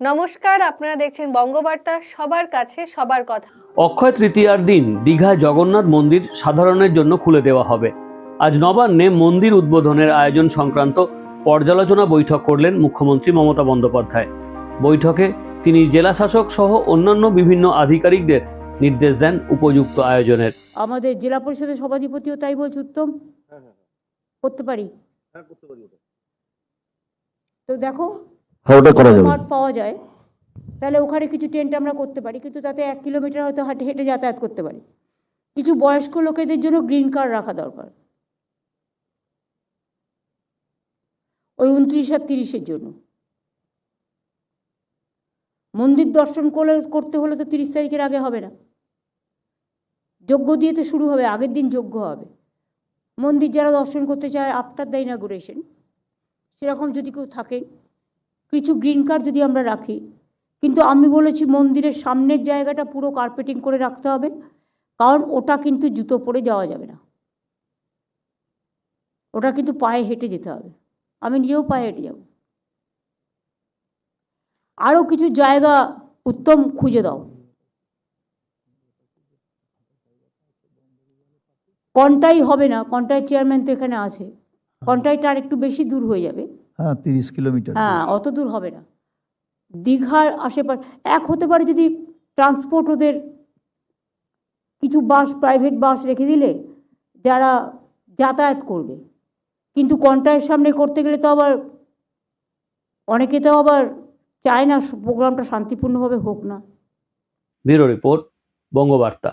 নমস্কার আপনারা দেখছেন বঙ্গবার্তা সবার কাছে সবার কথা। অক্ষয় তৃতীয়ার দিন দীঘায় জগন্নাথ মন্দির সাধারণের জন্য খুলে দেওয়া হবে। আজ নবান্নে মন্দির উদ্বোধনের আয়োজন সংক্রান্ত পর্যালোচনা বৈঠক করলেন মুখ্যমন্ত্রী মমতা বন্দ্যোপাধ্যায়। বৈঠকে তিনি জেলাশাসক সহ অন্যান্য বিভিন্ন আধিকারিকদের নির্দেশ দেন উপযুক্ত আয়োজনের। আমাদের জেলা পরিষদের সভাধিপতিও তাই বলছে উত্তম? করতে পারি? তো দেখো ওটা করা যাবে। পাওয়া যায়। তাহলে ওখানে কিছু টেন্ট আমরা করতে পারি, কিন্তু তাতে এক কিলোমিটার হয়তো হাঁটে হেঁটে যাতায়াত করতে পারি। কিছু বয়স্ক লোকেদের জন্য গ্রিন কার্ড রাখা দরকার। ওই উনত্রিশ আর তিরিশের জন্য। মন্দির দর্শন করলে, করতে হলে তো তিরিশ তারিখের আগে হবে না। যজ্ঞ দিয়ে তো শুরু হবে, আগের দিন যজ্ঞ হবে। মন্দির যারা দর্শন করতে চায় আফটার দ্য ইনাগুরেশন সেরকম যদি কেউ থাকেন কিছু গ্রিন কার্ড যদি আমরা রাখি। কিন্তু আমি বলেছি মন্দিরের সামনের জায়গাটা পুরো কার্পেটিং করে রাখতে হবে কারণ ওটা কিন্তু জুতো পরে যাওয়া যাবে না। ওটা কিন্তু পায়ে হেঁটে যেতে হবে। আমি নিজেও পায়ে হেঁটে যাব। আরও কিছু জায়গা উত্তম খুঁজে দাও। কন্টাই হবে না। কন্টাই চেয়ারম্যান তো এখানে আছে। কন্টাইটা আর একটু বেশি দূর হয়ে যাবে। হ্যাঁ তিরিশ কিলোমিটার হ্যাঁ অত দূর হবে না। দীঘার আশেপাশে এক হতে পারে যদি ট্রান্সপোর্ট ওদের কিছু বাস প্রাইভেট বাস রেখে দিলে যারা যাতায়াত করবে। কিন্তু কন্টায়ের সামনে করতে গেলে তো আবার অনেকে তো আবার চায় না প্রোগ্রামটা শান্তিপূর্ণভাবে হোক না। Bureau report Bangabarta.